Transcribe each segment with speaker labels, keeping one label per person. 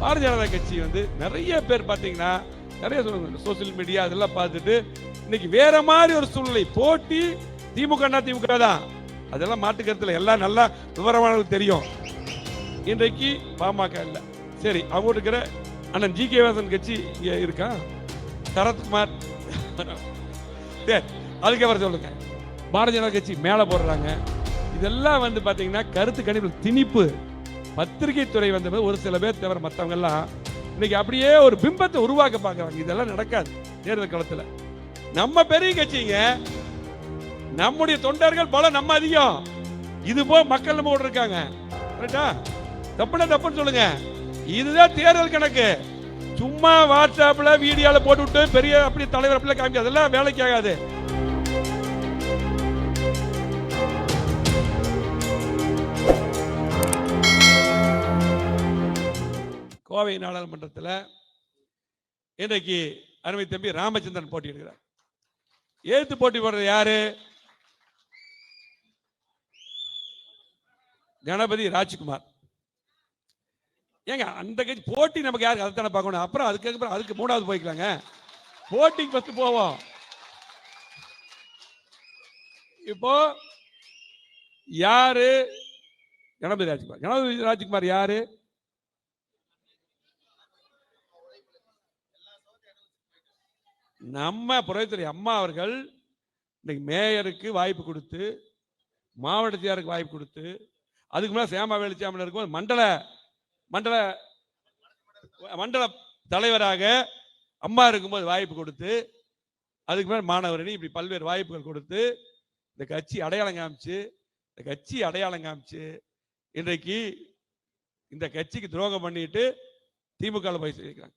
Speaker 1: பாரதிய ஜனதா கட்சி வந்து நிறைய பேர் பார்த்தீங்கன்னா நிறைய சொல்லுங்க சோசியல் மீடியா அதெல்லாம் பார்த்துட்டு இன்னைக்கு வேற மாதிரி ஒரு சூழ்நிலை போட்டி திமுக திமுக தான். அதெல்லாம் மாட்டுக்கருத்துல எல்லாம் நல்லா விவரமானது தெரியும். இன்றைக்கு பாமக இல்லை. சரி அவங்க இருக்கிற அண்ணன் ஜி கே வாசன் கட்சி இங்கே இருக்கா? சரத்குமார். சரி அதுக்கப்புறம் சொல்லுங்க. பாரதிய ஜனதா கட்சி மேலே போடுறாங்க. இதெல்லாம் வந்து பார்த்தீங்கன்னா கருத்து கணிப்பு திணிப்பு. பத்திரிகை துறை வந்தபோது ஒரு சில பேர் தவிர மற்றவங்கெல்லாம் இன்னைக்கு அப்படியே ஒரு பிம்பத்தை உருவாக்க பார்க்குறாங்க இதெல்லாம் நடக்காது தேர்தல் காலத்தில் நம்ம பெரிய கட்சிங்க நம்முடைய தொண்டர்கள் பலம் நம்ம அதிகம். இது போ மக்கள் நம்ம கூட இருக்காங்க. கரெக்டா தப்புனா தப்புன்னு சொல்லுங்க. இதுதான் தேர்தல் கணக்கு. சும்மா வாட்ஸ்அப்ல வீடியோல போட்டு விட்டு பெரிய அப்படி தலைவர் அப்படிலாம் காமிக்க அதெல்லாம் வேலைக்கு ஆகாது. கோவை நாடாளுமன்றத்தில் இன்றைக்கு அருமை தம்பி ராமச்சந்திரன் போட்டியிடுகிறார். எழுத்து போட்டி போடுறது யாரு? கணபதி ராஜ்குமார். ஏங்க அந்த கட்சி போட்டி நமக்கு யாருக்கு? அதை தானே பார்க்கணும். அப்புறம் அதுக்கு அப்புறம் அதுக்கு மூணாவது போய்க்கலாங்க. போட்டிக்கு ஃபஸ்ட்டு போவோம். இப்போ யாரு? கணபதி ராஜ்குமார். கணபதி ராஜ்குமார் யாரு? நம்ம புறத்துறை அம்மா அவர்கள் இன்னைக்கு மேயருக்கு வாய்ப்பு கொடுத்து மாவட்டத்தியாருக்கு வாய்ப்பு கொடுத்து அதுக்கு மேலே சேமா வெளிச்சாமன் இருக்கும்போது மண்டல மண்டல மண்டல தலைவராக அம்மா இருக்கும்போது வாய்ப்பு கொடுத்து அதுக்கு மேலே மாணவரணி இப்படி பல்வேறு வாய்ப்புகள் கொடுத்து இந்த கட்சி அடையாளம் காமிச்சு இந்த கட்சி அடையாளம் காமிச்சு இன்றைக்கு இந்த கட்சிக்கு துரோகம் பண்ணிட்டு திமுகவில் போய் சேர்க்கிறாங்க.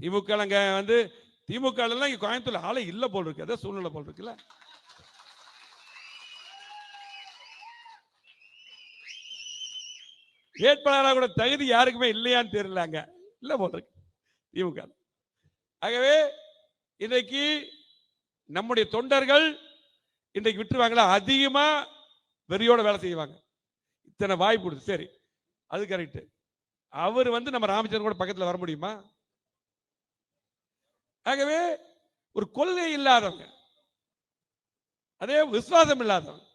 Speaker 1: திமுக வந்து திமுக எல்லாம் இங்க கோயம்புத்தூர்ல ஆளே இல்ல போல் இருக்கு. அதான் சூழ்நிலை போல் இருக்குல்ல? வேட்பாளராக கூட தகுதி யாருக்குமே இல்லையான்னு தெரியலங்க இல்ல போல் இருக்கு திமுக. ஆகவே இன்றைக்கு நம்முடைய தொண்டர்கள் இன்றைக்கு விட்டுருவாங்களா? அதிகமா வெறியோட வேலை செய்வாங்க. இத்தனை வாய்ப்பு கொடுத்து. சரி அது கரெக்டு அவர் வந்து நம்ம ராமச்சந்திரன் கூட பக்கத்தில் வர முடியுமா? ஆகவே ஒரு கொள்கை இல்லாதவங்க. அதே விசுவாசம் இல்லாதவங்க.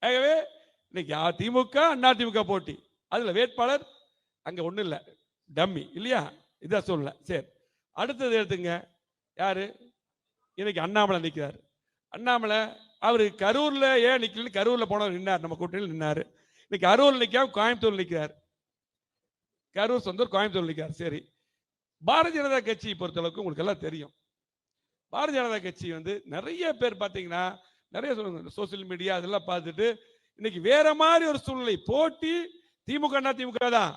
Speaker 1: ஆகவே இன்னைக்கு அதிமுக திமுக அண்ணா திமுக போட்டி. அதில் வேட்பாளர் அங்கே ஒன்றும் இல்லை. டம்மி இல்லையா? இதான் சொல்லல. சரி. அடுத்தது எடுத்துங்க. யாரு? இன்னைக்கு அண்ணாமலை நிற்கிறார் அண்ணாமலை அவர் கரூரில் ஏன் நிற்கலன்னு கரூரில் போனவர் நின்னார். நம்ம கூட்டணியில் நின்னார். இன்னைக்கு அரூரில் நிற்காம கோயம்புத்தூர் நிற்கிறார் கரூர் சொந்தூர் கோயம்புத்தூர் நிற்கிறார் சரி. பாரதிய ஜனதா கட்சியை பொறுத்தளவுக்கு உங்களுக்கு எல்லாம் தெரியும். பாரதிய ஜனதா கட்சி வந்து நிறைய பேர் பார்த்தீங்கன்னா நிறைய சொல்லுங்க சோசியல் மீடியா அதெல்லாம் பார்த்துட்டு இன்னைக்கு வேற மாதிரி ஒரு சூழ்நிலை போட்டி திமுக திமுக தான்.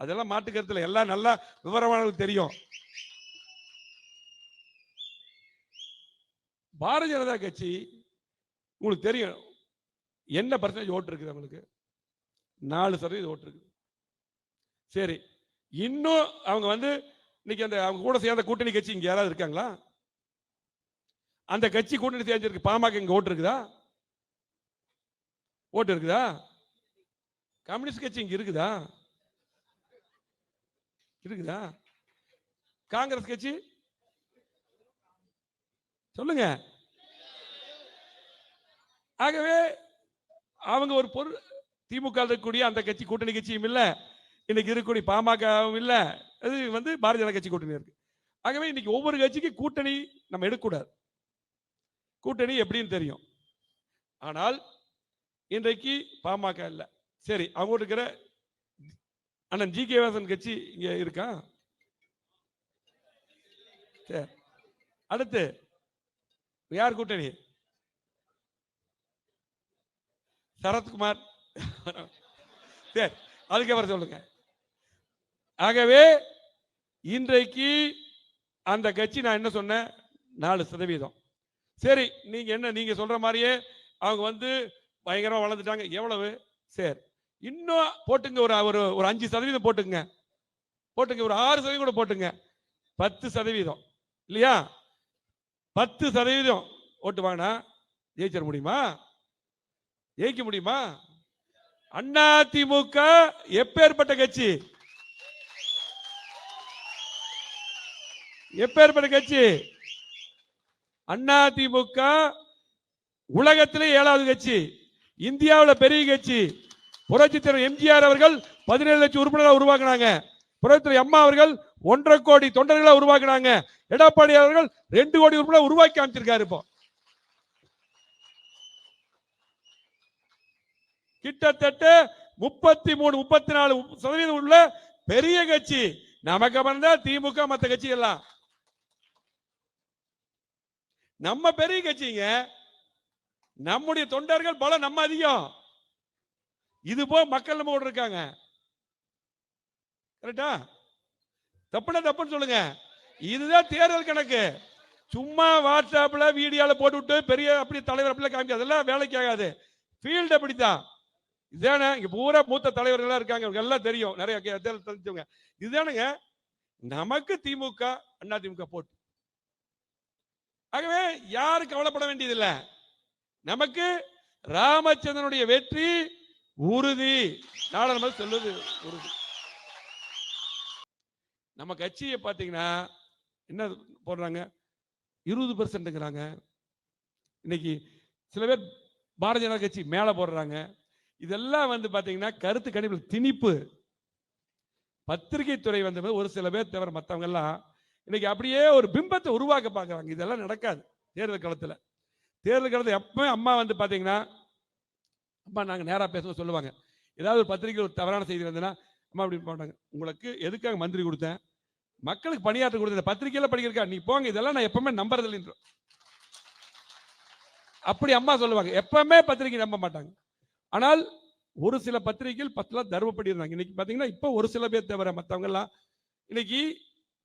Speaker 1: அதெல்லாம் மாட்டுக்கருத்துல எல்லாம் நல்லா விவரமானது தெரியும். பாரதிய ஜனதா கட்சி உங்களுக்கு தெரியும். என்ன பர்சன்டேஜ் ஓட்டு இருக்குது அவங்களுக்கு? நாலு சதவீதம் ஓட்டு இருக்குது. சரி இன்னும் அவங்க வந்து இன்னைக்கு அந்த அவங்க கூட சேர்ந்த கூட்டணி கட்சி இங்கே யாராவது இருக்காங்களா? அந்த கட்சி கூட்டணி சேர்ந்திருக்கு பாமக இங்கே ஓட்டு இருக்குதா? ஓட்டு இருக்குதா? கம்யூனிஸ்ட் கட்சி இங்கே இருக்குதா? இருக்குதா? காங்கிரஸ் கட்சி? சொல்லுங்க. ஆகவே அவங்க ஒரு பொருள் திமுக இருக்கக்கூடிய அந்த கட்சி கூட்டணி கட்சியும் இல்லை. இன்னைக்கு இருக்கக்கூடிய பாமகவும் இல்லை. அது வந்து பாரதிய ஜனதா கட்சி கூட்டணி இருக்கு. ஆகவே இன்னைக்கு ஒவ்வொரு கட்சிக்கும் கூட்டணி நம்ம எடுக்கக்கூடாது. கூட்டணி எப்படின்னு தெரியும். ஆனால் இன்றைக்கு பாமக இல்லை. சரி அவங்க இருக்கிற அண்ணன் ஜி கே வாசன் கட்சி இங்க இருக்கா? சரி அடுத்து யார் கூட்டணி? சரத்குமார். சரி அதுக்கப்புறம் சொல்லுங்க. ஆகவே இன்றைக்கு அந்த கட்சி நான் என்ன சொன்னேன்? நாலு சதவீதம். சரி நீங்க என்ன நீங்க சொல்ற மாதிரியே அவங்க வந்து பயங்கரமா வளர்ந்துட்டாங்க. எவ்வளவு? சரி. இன்னும் போட்டுங்க ஒரு ஒரு ஒரு அஞ்சு சதவீதம் போட்டுங்க போட்டுங்க ஒரு ஆறு சதவீதம் கூட போட்டுங்க. பத்து சதவீதம். இல்லையா? பத்து சதவீதம் ஓட்டு வாங்கினா ஜெயிச்சிட முடியுமா? ஜெயிக்க முடியுமா? அண்ணா திமுக எப்பேற்பட்ட கட்சி? எப்பேற்பட்ட கட்சி? அண்ணா திமுக உலகத்திலே ஏழாவது கட்சி. இந்தியாவில் பெரிய கட்சி. புரட்சி தலைவர் எம்ஜிஆர் அவர்கள் பதினேழு லட்சம் உறுப்பினர்களை உருவாக்குனாங்க. புரட்சி தலைவர் அம்மா அவர்கள் ஒன்றரை கோடி தொண்டர்களை உருவாக்குனாங்க. எடப்பாடி அவர்கள் ரெண்டு கோடி உறுப்பினர் உருவாக்கி அமைச்சிருக்காரு இப்போ. கிட்டத்தட்ட முப்பத்தி மூணு முப்பத்தி நாலு சதவீதம் உள்ள பெரிய கட்சி. நமக்கு தான் திமுக மற்ற கட்சி எல்லாம் நம்ம பெரிய கட்சிங்க நம்முடைய தொண்டர்கள் பலம் நம்ம அதிகம். இது போ மக்கள் நம்ம கூட இருக்காங்க. கரெக்டா தப்புனா தப்புன்னு சொல்லுங்க. இதுதான் தேர்தல் கணக்கு. சும்மா வாட்ஸ்அப்ல வீடியோல போட்டு விட்டு பெரிய அப்படி தலைவர் அப்படி காமிக்க அதெல்லாம் வேலைக்கு ஆகாது. ஃபீல்டு அப்படித்தான். இதானே இங்க பூரா மூத்த தலைவர்கள்லாம் இருக்காங்க. இவங்க எல்லாம் தெரியும். நிறைய தெரிஞ்சவங்க. இதுதானுங்க நமக்கு திமுக அண்ணா திமுக போட்டு. ஆகவே யாரும் கவலைப்பட வேண்டியதில்லை. நமக்கு ராமச்சந்திரனுடைய வெற்றி உறுதி. நாடாளுமன்ற சொல்லுது உறுதி. நம்ம கட்சியை பார்த்தீங்கன்னா என்ன போடுறாங்க? இருபது பெர்சன்ட்டுங்கிறாங்க இன்னைக்கு சில பேர் பாரதிய ஜனதா கட்சி மேலே போடுறாங்க. இதெல்லாம் வந்து பார்த்தீங்கன்னா கருத்து கணிப்பு திணிப்பு. பத்திரிகை துறை வந்த ஒரு சில பேர் தவிர மற்றவங்கெல்லாம் இன்னைக்கு அப்படியே ஒரு பிம்பத்தை உருவாக்க பார்க்குறாங்க. இதெல்லாம் நடக்காது. தேர்தல் காலத்தில் தேர்தல் காலத்தில் எப்பவுமே அம்மா வந்து பார்த்தீங்கன்னா அம்மா நாங்கள் நேராக பேசணும் சொல்லுவாங்க. ஏதாவது ஒரு பத்திரிகை ஒரு தவறான செய்தி வந்ததுன்னா அம்மா அப்படி போட்டாங்க. உங்களுக்கு எதுக்காக மந்திரி கொடுத்தேன்? மக்களுக்கு பணியாற்ற கொடுத்த பத்திரிகையில படிக்கிறக்கா? நீ போங்க. இதெல்லாம் நான் எப்பவுமே நம்புறது அப்படி அம்மா சொல்லுவாங்க. எப்பவுமே பத்திரிகை நம்ப மாட்டாங்க. ஆனால் ஒரு சில பத்திரிகைகள் பத்துலாம் தர்மப்படி இருந்தாங்க. இன்னைக்கு பார்த்தீங்கன்னா இப்போ ஒரு சில பேர் தவிர மற்றவங்கெல்லாம் இன்னைக்கு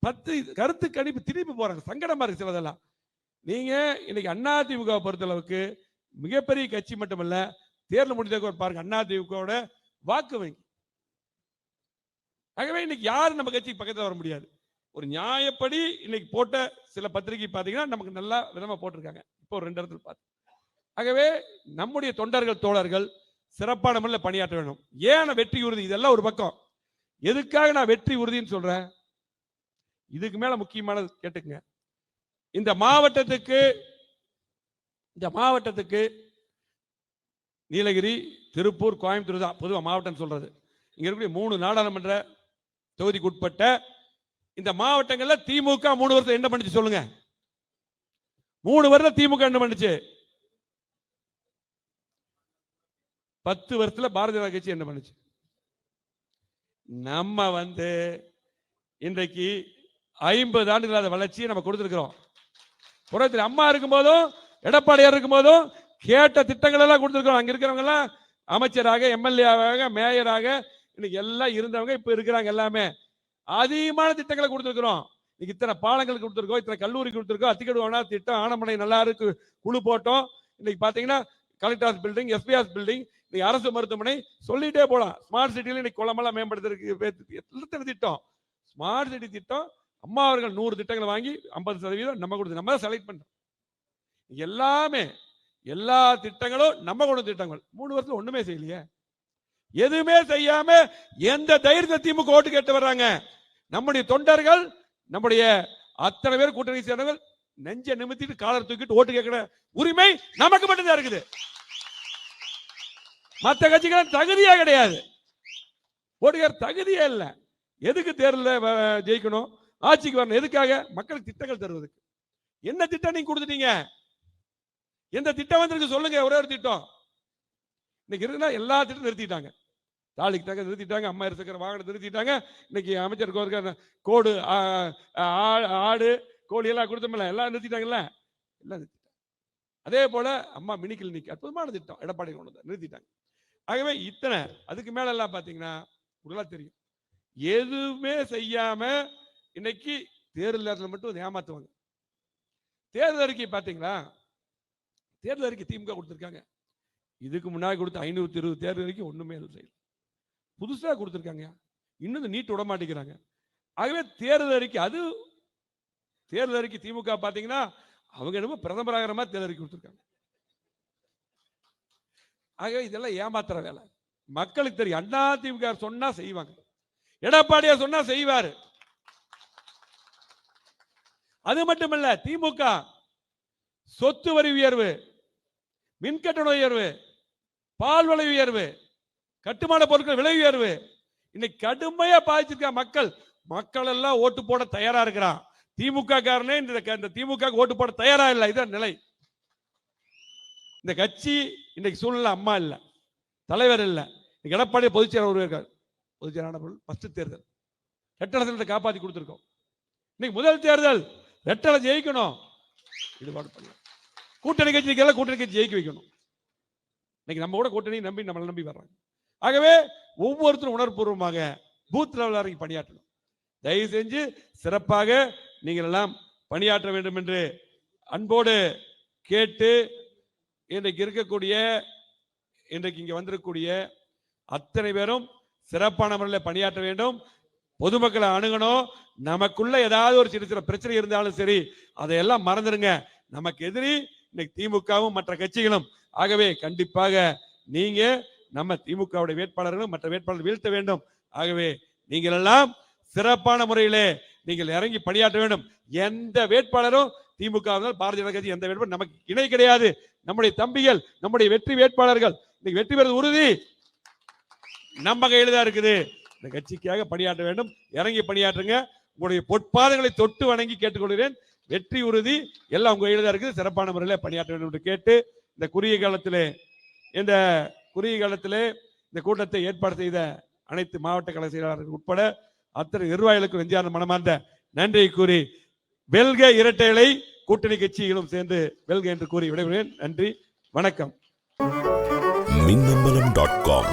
Speaker 1: பத்து கருத்து கணிப்பு திருப்பி போறாங்க. சங்கடமா இருக்கு சிலதெல்லாம். நீங்க இன்னைக்கு அண்ணா திமுக பொறுத்தளவுக்கு மிகப்பெரிய கட்சி மட்டுமல்ல தேர்தல் முடிந்த பாருங்க அண்ணா திமுகவோட வாக்கு வங்கி. ஆகவே இன்னைக்கு யாரும் நம்ம கட்சிக்கு பக்கத்தில் வர முடியாது. ஒரு நியாயப்படி இன்னைக்கு போட்ட சில பத்திரிகை பார்த்தீங்கன்னா நமக்கு நல்லா விதமாக போட்டிருக்காங்க. இப்போ ஒரு ரெண்டு இடத்துல பார்த்து ஆகவே நம்முடைய தொண்டர்கள் தோழர்கள் சிறப்பான முறையில் பணியாற்ற வேண்டும். ஏன் வெற்றி உறுதி? இதெல்லாம் ஒரு பக்கம். எதுக்காக நான் வெற்றி உறுதின்னு சொல்றேன்? இதுக்கு மேல முக்கியமானது கேட்டுங்க இந்த மாவட்டத்துக்கு இந்த மாவட்டத்துக்கு நீலகிரி திருப்பூர் கோயம்புத்தூர் தான் பொதுவாக மாவட்டம் சொல்றது. இங்க இருக்கக்கூடிய மூணு நாடாளுமன்ற தொகுதிக்கு உட்பட்ட இந்த மாவட்டங்கள்ல திமுக மூணு வருஷம் என்ன பண்ணுச்சு சொல்லுங்க. மூணு வருஷம் திமுக என்ன பண்ணுச்சு? பத்து வருஷத்துல பாரதிய ஜனதா கட்சி என்ன பண்ணுச்சு? நம்ம வந்து இன்றைக்கு ஐம்பது ஆண்டுகளாத வளர்ச்சியை நம்ம கொடுத்துருக்கிறோம். புறத்தில் அம்மா இருக்கும்போதும் எடப்பாடியார் இருக்கும்போதும் கேட்ட திட்டங்கள் எல்லாம் அங்கே அங்க இருக்கிறவங்க எல்லாம் அமைச்சராக எம்எல்ஏவாக மேயராக இன்னைக்கு எல்லாம் இருந்தவங்க இப்போ இருக்கிறாங்க எல்லாமே. அதிகமான திட்டங்களை கொடுத்துருக்குறோம். இன்னைக்கு இத்தனை பாலங்கள் கொடுத்துருக்கோம் இத்தனை கல்லூரி கொடுத்துருக்கோம். அத்திக்கடுவானா திட்டம் ஆனமனை நல்லா இருக்கு குழு போட்டோம். இன்னைக்கு பார்த்தீங்கன்னா கலெக்டர் பில்டிங் எஸ்பிஆர் பில்டிங் இன்னைக்கு அரசு மருத்துவமனை சொல்லிட்டே போகலாம் ஸ்மார்ட் சிட்டியில் இன்னைக்கு குளமெல்லாம் மேம்படுத்துறதுக்கு எத்தனை திட்டம். ஸ்மார்ட் சிட்டி திட்டம் அம்மா அவர்கள் நூறு திட்டங்களை வாங்கி ஐம்பது சதவீதம் நம்ம கொடுத்து நம்ம தான் செலக்ட் பண்றோம். எல்லாமே எல்லா திட்டங்களும் நம்ம கொண்டு திட்டங்கள். மூணு வருஷத்துல ஒண்ணுமே செய்யலையே. எதுவுமே செய்யாம எந்த தைரியத்தை திமுக ஓட்டு கேட்டு வர்றாங்க? நம்முடைய தொண்டர்கள் நம்முடைய அத்தனை பேர் கூட்டணி சேர்ந்தவர்கள் நெஞ்ச நிமித்திட்டு காலர் தூக்கிட்டு ஓட்டு கேட்கிற உரிமை நமக்கு மட்டும்தான் இருக்குது. மற்ற கட்சிகள் தகுதியே கிடையாது. ஓட்டுக்கார தகுதியே இல்லை. எதுக்கு தேர்தலில் ஜெயிக்கணும்? ஆட்சிக்கு வரணும். எதுக்காக? மக்களுக்கு திட்டங்கள் தருவதற்கு. என்ன திட்டம் நீங்க கொடுத்துட்டீங்க? எந்த திட்டம் வந்திருக்கு சொல்லுங்க. ஒரே ஒரு திட்டம். இன்னைக்கு இருக்குன்னா எல்லா திட்டம் நிறுத்திட்டாங்க. தாலிக்கு தக்க நிறுத்திட்டாங்க. அம்மா இருக்கிற வாகனம் நிறுத்திட்டாங்க. இன்னைக்கு அமைச்சர் கோருக்க கோடு ஆடு கோழி எல்லாம் கொடுத்தோம்ல. எல்லாம் நிறுத்திட்டாங்கல்ல? எல்லாம் நிறுத்திட்டாங்க. அதே போல அம்மா மினி கிளினிக் அற்புதமான திட்டம். எடப்பாடி கொண்டு வந்தார். நிறுத்திட்டாங்க. ஆகவே இத்தனை. அதுக்கு மேல எல்லாம் பாத்தீங்கன்னா உங்களுக்கெல்லாம் தெரியும். எதுவுமே செய்யாம இன்னைக்கு தேர்தல் நேரத்தில் மட்டும் ஏமாத்துவாங்க. தேர்தல் அறிக்கை பார்த்தீங்களா தேர்தல் அறிக்கை திமுக கொடுத்துருக்காங்க. இதுக்கு முன்னாடி கொடுத்த ஐநூற்றி இருபது தேர்தல் அறிக்கை ஒன்றுமே இல்லை செய்யல. புதுசாக கொடுத்துருக்காங்க. இன்னும் நீட் விட மாட்டேங்கிறாங்க. ஆகவே தேர்தல் அறிக்கை அது தேர்தல் அறிக்கை திமுக பார்த்தீங்கன்னா அவங்க என்னமோ பிரதமராகிற மாதிரி தேர்தல் அறிக்கை கொடுத்துருக்காங்க. ஆகவே இதெல்லாம் ஏமாத்துற வேலை. மக்களுக்கு தெரியும். அண்ணா திமுக சொன்னா செய்வாங்க. எடப்பாடியார் சொன்னா செய்வார். அது மட்டுமல்ல திமுக சொத்து வரி உயர்வு மின்கட்டண உயர்வு பால் விலை உயர்வு கட்டுமான பொருட்கள் விலை உயர்வு. இன்னைக்கு கடுமையா பாதிச்சிருக்க மக்கள் மக்கள் எல்லாம் ஓட்டு போட தயாரா இருக்கிறான். திமுக காரனே இந்த இந்த திமுக ஓட்டு போட தயாரா இல்லை இதான் நிலை. இந்த கட்சி இன்னைக்கு சூழ்நிலை அம்மா இல்லை தலைவர் இல்லை. இன்னைக்கு எடப்பாடி பொதுச்செயலாளர் இருக்கார். பொதுச்செயலாளர் ஃபர்ஸ்ட் தேர்தல். கட்டணத்தில் காப்பாற்றி கொடுத்துருக்கோம். இன்னைக்கு முதல் தேர்தல் ரெட்டலை ஜெயிக்கணும். ஈடுபாடு பண்ணலாம். கூட்டணி கட்சிக்கெல்லாம் கூட்டணி கட்சி ஜெயிக்க வைக்கணும். இன்னைக்கு நம்ம கூட கூட்டணி நம்பி நம்மளை நம்பி வர்றாங்க. ஆகவே ஒவ்வொருத்தரும் உணர்வுபூர்வமாக பூத் லெவல் வரைக்கும் பணியாற்றணும். தயவு செஞ்சு சிறப்பாக நீங்கள் எல்லாம் பணியாற்ற வேண்டும் என்று அன்போடு கேட்டு இன்றைக்கு இருக்கக்கூடிய இன்றைக்கு இங்கே வந்திருக்கக்கூடிய அத்தனை பேரும் சிறப்பான முறையில் பணியாற்ற வேண்டும். பொதுமக்களை அணுகணும். நமக்குள்ள ஏதாவது ஒரு சின்ன சின்ன பிரச்சனை இருந்தாலும் சரி அதையெல்லாம் மறந்துடுங்க நமக்கு எதிரி இன்னைக்கு திமுகவும் மற்ற கட்சிகளும். ஆகவே கண்டிப்பாக நீங்க நம்ம திமுகவுடைய வேட்பாளர்களும் மற்ற வேட்பாளர்கள் வீழ்த்த வேண்டும். ஆகவே நீங்கள் எல்லாம் சிறப்பான முறையிலே நீங்கள் இறங்கி பணியாற்ற வேண்டும். எந்த வேட்பாளரும் திமுக பாரதிய ஜனதா கட்சி எந்த வேட்பாளர் நமக்கு இணை கிடையாது. நம்முடைய தம்பிகள் நம்முடைய வெற்றி வேட்பாளர்கள். இன்னைக்கு வெற்றி பெறுவது உறுதி. நம்ம கையில தான் இருக்குது. இந்த கட்சிக்காக பணியாற்ற வேண்டும். இறங்கி பணியாற்றுங்க. உங்களுடைய பொற்பாதங்களை தொட்டு வணங்கி கேட்டுக்கொள்கிறேன். வெற்றி உறுதி எல்லாம் உங்க கையில தான் இருக்குது. சிறப்பான முறையில் பணியாற்ற வேண்டும் என்று கேட்டு இந்த குறுகிய காலத்திலே இந்த குறுகிய காலத்திலே இந்த கூட்டத்தை ஏற்பாடு செய்த அனைத்து மாவட்ட கலை செயலாளர்கள் உட்பட அத்தனை நிர்வாகிகளுக்கும் நெஞ்சார்ந்த மனமார்ந்த நன்றியை கூறி வெல்க இரட்டைகளை கூட்டணி கட்சிகளும் சேர்ந்து வெல்க என்று கூறி விடைபெறுகிறேன். நன்றி. வணக்கம்.
Speaker 2: Minnambalam dot com